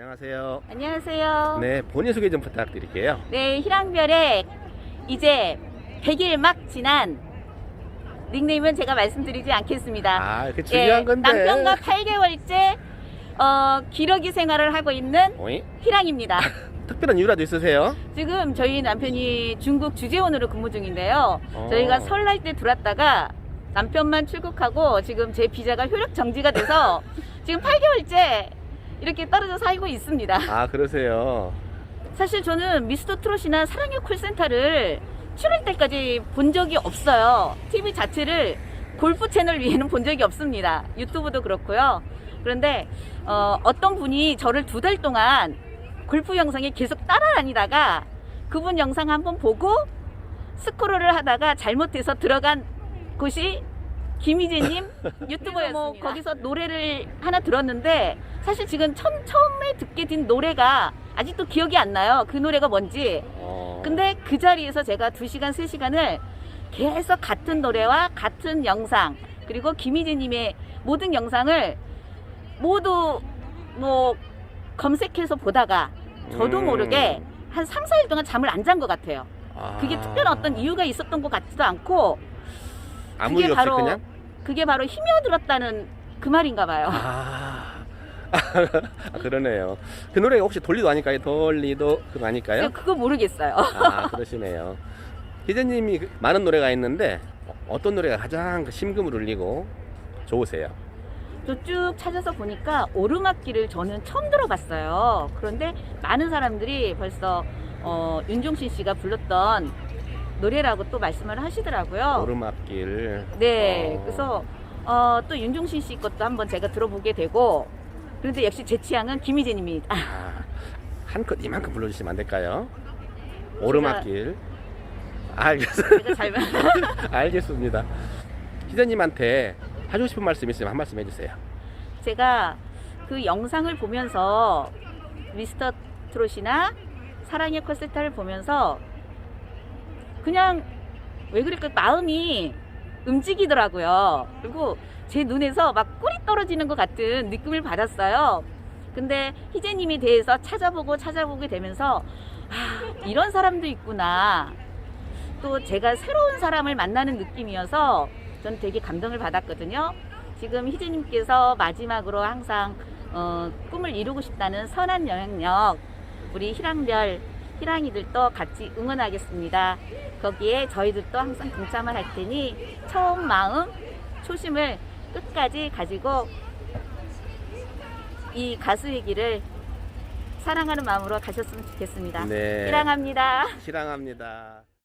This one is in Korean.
안녕하세요. 안녕하세요. 네, 본인 소개 좀 부탁드릴게요. 네, 희랑별의 이제 100일 막 지난 닉네임은 제가 말씀드리지 않겠습니다. 아, 그 중요한 예, 건데. 남편과 8개월째 어, 기러기 생활을 하고 있는 오이? 희랑입니다. 특별한 이유라도 있으세요? 지금 저희 남편이 중국 주재원으로 근무 중인데요. 어. 저희가 설날 때 들어왔다가 남편만 출국하고 지금 제 비자가 효력 정지가 돼서 지금 8개월째 이렇게 떨어져 살고 있습니다. 아, 그러세요. 사실 저는 미스터 트롯이나 사랑의 콜센터를 7월 때까지 본 적이 없어요. TV 자체를 골프 채널 위에는 본 적이 없습니다. 유튜브도 그렇고요. 그런데 어, 떤 분이 저를 두 달 동안 골프 영상에 계속 따라다니다가 그분 영상 한번 보고 스크롤을 하다가 잘못해서 들어간 곳이 김희재님 유튜버였습니다. 뭐 거기서 노래를 하나 들었는데 사실 지금 처음, 처음에 듣게 된 노래가 아직도 기억이 안 나요. 그 노래가 뭔지. 어. 근데 그 자리에서 제가 2시간, 3시간을 계속 같은 노래와 같은 영상, 그리고 김희재님의 모든 영상을 모두 뭐 검색해서 보다가 저도 음. 모르게 한 3, 4일 동안 잠을 안 잔 것 같아요. 아. 그게 특별한 어떤 이유가 있었던 것 같지도 않고 아무 그게 이유 없이 바로 그냥? 그게 바로 힘이어들었다는 그 말인가 봐요. 아. 아, 그러네요. 그 노래가 혹시 돌리도 아닐까요? 돌리도 그거 아닐까요? 제가 그거 모르겠어요. 아, 그러시네요. 희재님이 그 많은 노래가 있는데 어떤 노래가 가장 그 심금을 울리고 좋으세요? 또쭉 찾아서 보니까 오르막길을 저는 처음 들어봤어요. 그런데 많은 사람들이 벌써 어, 윤종신 씨가 불렀던 노래라고 또 말씀을 하시더라고요. 오르막길. 네, 어. 그래서 어, 또 윤종신 씨 것도 한번 제가 들어보게 되고 그런데 역시 제 취향은 김희재님이 아, 아, 한컷 이만큼 불러주시면 안 될까요? 오르막길. 잘 알겠습니다. 희재님한테 하고 싶은 말씀 있으면 한 말씀 해주세요. 제가 그 영상을 보면서 미스터 트롯이나 사랑의 콜센터를 보면서 그냥 왜 그럴까 마음이 움직이더라고요. 그리고 제 눈에서 막 꿀이 떨어지는 것 같은 느낌을 받았어요. 근데 희재님에 대해서 찾아보고 찾아보게 되면서 아, 이런 사람도 있구나. 또 제가 새로운 사람을 만나는 느낌이어서 전 되게 감동을 받았거든요. 지금 희재님께서 마지막으로 항상 어, 꿈을 이루고 싶다는 선한 영향력 우리 희랑별 희랑이들도 같이 응원하겠습니다. 거기에 저희들도 항상 동참을 할 테니 처음 마음 초심을 끝까지 가지고 이 가수의 길을 사랑하는 마음으로 가셨으면 좋겠습니다. 네. 희랑합니다. 실랑합니다.